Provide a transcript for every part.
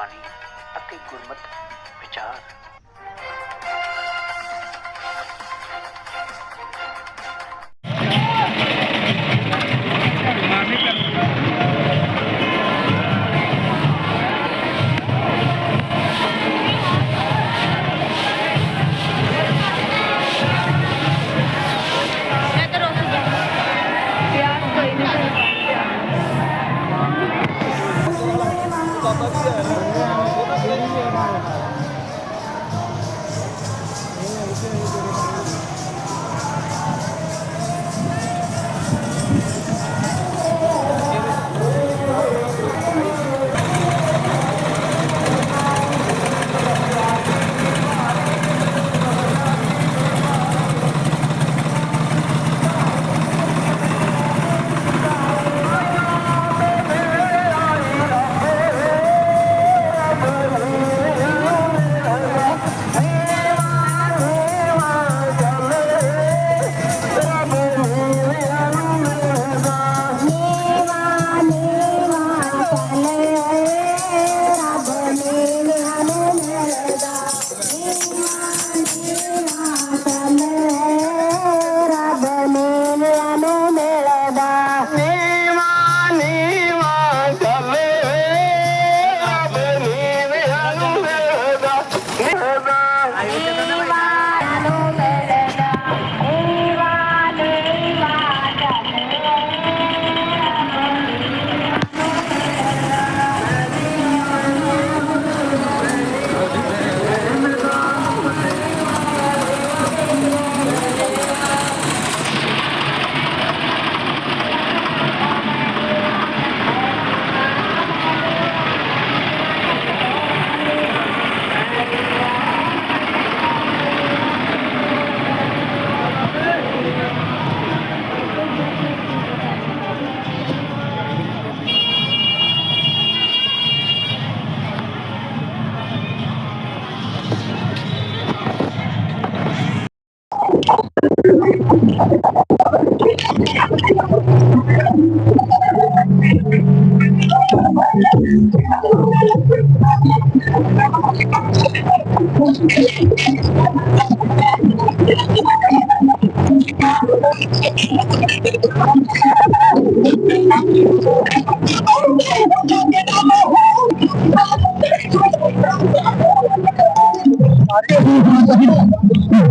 ਬਾਣੀ ਅਤੇ ਗੁਰਮਤ ਵਿਚਾਰ।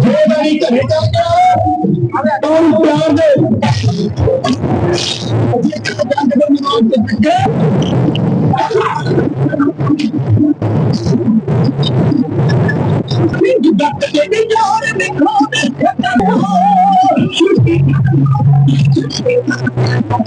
ਜੇ ਨਹੀਂ ਘਰੇ ਚੱਲਦਾ ਕੌਣ ਪਿਆਰ ਦੇ ਨਹੀਂ ਦੁੱਧ ਤੇ ਨਹੀਂ ਜਾ ਰਹੇ ਦੇਖੋ I'm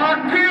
Mark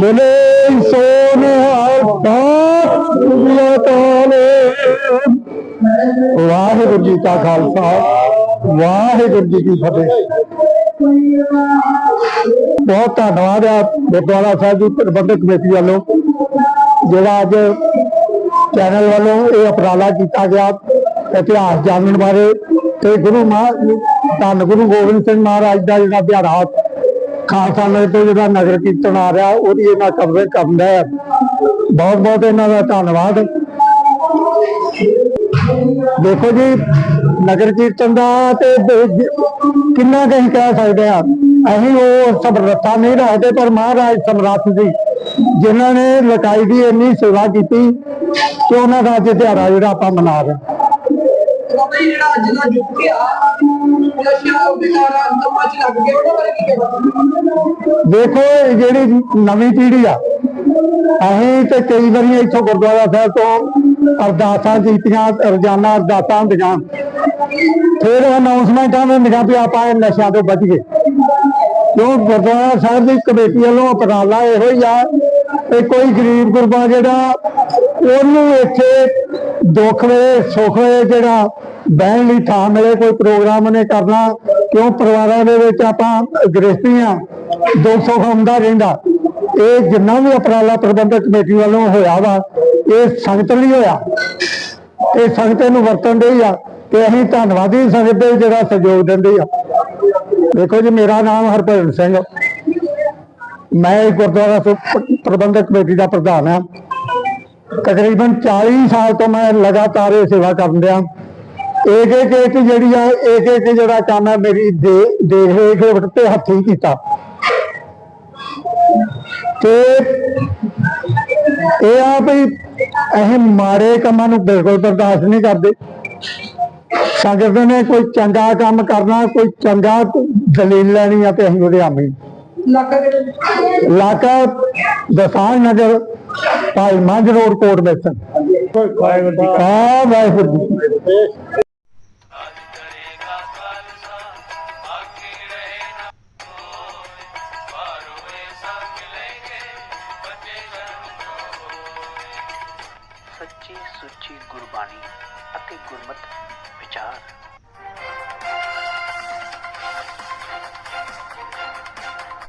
ਬੋਲੇ ਸੋਨਿਹਾਲ ਬਾਤ ਦੁਨੀਆ ਤਾਲੇ। ਵਾਹਿਗੁਰੂ ਜੀ ਕਾ ਖਾਲਸਾ, ਵਾਹਿਗੁਰੂ ਜੀ ਕੀ ਫਤਿਹ। ਬਹੁਤ ਧੰਨਵਾਦ ਆ ਗੁਰਦੁਆਰਾ ਸਾਹਿਬ ਦੀ ਪ੍ਰਬੰਧਕ ਕਮੇਟੀ ਵੱਲੋਂ, ਜਿਹੜਾ ਅੱਜ ਚੈਨਲ ਵੱਲੋਂ ਇਹ ਉਪਰਾਲਾ ਕੀਤਾ ਗਿਆ ਇਤਿਹਾਸ ਜਾਣਨ ਬਾਰੇ। ਤੇ ਗੁਰੂ ਮਾਂ ਧੰਨ ਗੁਰੂ ਗੋਬਿੰਦ ਸਿੰਘ ਮਹਾਰਾਜ ਦਾ ਜਿਹੜਾ ਵਿਹਾਰ ਖਾਲਸਾ ਨਗਰ ਤੋਂ ਜਿਹੜਾ ਨਗਰ ਕੀਰਤਨ ਆ ਰਿਹਾ, ਉਹਦੀ ਇਹਨਾਂ ਕਵਰੇਜ ਕਰਨ ਦਾ। ਬਹੁਤ ਬਹੁਤ ਇਹਨਾਂ ਦਾ ਧੰਨਵਾਦ। ਦੇਖੋ ਜੀ, ਨਗਰ ਕੀਰਤਨ ਦਾ ਤੇ ਕਿੰਨਾ ਕੁ ਕਹਿ ਸਕਦੇ ਆ ਅਸੀਂ ਉਹ ਸਮਰੱਥਾ ਨਹੀਂ ਰੱਖਦੇ, ਪਰ ਮਹਾਰਾਜ ਸਮਰੱਥ ਸੀ। ਜਿਨ੍ਹਾਂ ਨੇ ਲਕਾਈ ਦੀ ਇੰਨੀ ਸੇਵਾ ਕੀਤੀ ਕਿ ਉਹਨਾਂ ਦਾ ਅੱਜ ਦਿਹਾੜਾ ਜਿਹੜਾ ਆਪਾਂ ਮਨਾ ਰਹੇ ਜਿਹੜਾ ਅੱਜ ਦਾ ਯੁੱਗ ਆ ਨਸ਼ਿਆਂ ਬਿਕਾਰਾਂ ਕੰਮਾਂ 'ਚ ਲੱਗ ਗਏ ਉਹਨਾਂ ਬਾਰੇ ਕੀ ਕਹਿਣਾ? ਦੇਖੋ, ਇਹ ਜਿਹੜੀ ਨਵੀਂ ਪੀੜ੍ਹੀ ਆ, ਅਸੀਂ ਤੇ ਕਈ ਵਾਰੀ ਇੱਥੋਂ ਗੁਰਦੁਆਰਾ ਸਾਹਿਬ ਤੋਂ ਅਰਦਾਸਾਂ ਕੀਤੀਆਂ, ਰੋਜ਼ਾਨਾ ਅਰਦਾਸਾਂ ਹੁੰਦੀਆਂ। ਫਿਰ ਅਨਾਉਂਸਮੈਂਟਾਂ ਹੁੰਦੀਆਂ ਵੀ ਆਪਾਂ ਇਹ ਨਸ਼ਿਆਂ ਤੋਂ ਬਚ ਗਏ। ਕਿਉਂ? ਗੁਰਦੁਆਰਾ ਸਾਹਿਬ ਦੀ ਕਮੇਟੀ ਵੱਲੋਂ ਉਪਰਾਲਾ ਇਹੋ ਹੀ ਆ ਕਿ ਕੋਈ ਗਰੀਬ ਗੁਰਬਾ ਜਿਹੜਾ, ਉਹਨੂੰ ਇੱਥੇ ਦੁੱਖ ਵੇਲੇ, ਸੁੱਖ ਵੇਲੇ ਜਿਹੜਾ ਬਹਿਣ ਲਈ ਥਾਂ ਮਿਲੇ, ਕੋਈ ਪ੍ਰੋਗਰਾਮ ਨੇ ਕਰਨਾ, ਕਿਉਂ ਪਰਿਵਾਰਾਂ ਦੇ ਵਿੱਚ ਆਪਾਂ ਗ੍ਰਸਤੀਆਂ ਦੁੱਖ ਸੁੱਖ ਹੁੰਦਾ ਰਹਿੰਦਾ। ਇਹ ਜਿੰਨਾ ਵੀ ਉਪਰਾਲਾ ਪ੍ਰਬੰਧਕ ਕਮੇਟੀ ਵੱਲੋਂ ਹੋਇਆ ਵਾ, ਇਹ ਸੰਗਤ ਲਈ ਹੋਇਆ। ਇਹ ਸੰਗਤ ਨੂੰ ਵਰਤਣ ਦੇ ਆ ਤੇ ਅਸੀਂ ਧੰਨਵਾਦੀ ਸੰਗਤ ਦੇ ਜਿਹੜਾ ਸਹਿਯੋਗ ਦਿੰਦੇ ਆ। ਦੇਖੋ ਜੀ, ਮੇਰਾ ਨਾਮ ਹਰਭਜਨ ਸਿੰਘ ਮੈਂ ਗੁਰਦੁਆਰਾ ਪ੍ਰਬੰਧਕ ਕਮੇਟੀ ਦਾ ਪ੍ਰਧਾਨ ਹਾਂ ਤਕਰੀਬਨ 40 ਸਾਲ ਤੋਂ ਮੈਂ ਲਗਾਤਾਰ ਇਹ ਸੇਵਾ ਕਰਨ ਦਿਆਂ ਇੱਕ ਇੱਕ ਇੱਕ ਜਿਹੜੀ ਆ ਇੱਕ ਇੱਕ ਜਿਹੜਾ ਕੰਮ ਹੈ ਮੇਰੀ ਦੇ ਦੇਖ ਰੇਖ ਤੇ ਹੱਥੀਂ ਕੀਤਾ। ਤੇ ਇਹ ਆ ਵੀ ਇਹ ਮਾੜੇ ਕੰਮਾਂ ਨੂੰ ਬਿਲਕੁਲ ਬਰਦਾਸ਼ਤ ਨਹੀਂ ਕਰਦੇ। ਸੰਗਤ ਨੇ ਕੋਈ ਚੰਗਾ ਕੰਮ ਕਰਨਾ ਕੋਈ ਚੰਗਾ ਦਲੀਲ ਲੈਣੀ ਆ ਤੇ ਅਸੀਂ ਉਹਦੇ ਆਮੀ। ਇਲਾਕਾ ਦਸਾਂਝ ਨਗਰ। ਭਾਈ ਮੰਝ ਰੋਡ ਕੋਟ ਵਿੱਚ ਆ ਵਾਹਿਗੁਰੂ ਜੀ ਅੱਜ ਕਰੇਗਾ ਖਾਲਸਾ ਆਖੀ ਰਹੇ ਨਾ ਹੋਏ ਪਰ ਹੋਏ ਸਭ ਮਿਲेंगे ਬੱਚੇ ਜਨਮ ਹੋਏ ਸੱਚੀ ਸੁੱਚੀ ਗੁਰਬਾਣੀ ਅਤੇ ਗੁਰਮਤ ਵਿਚਾਰ।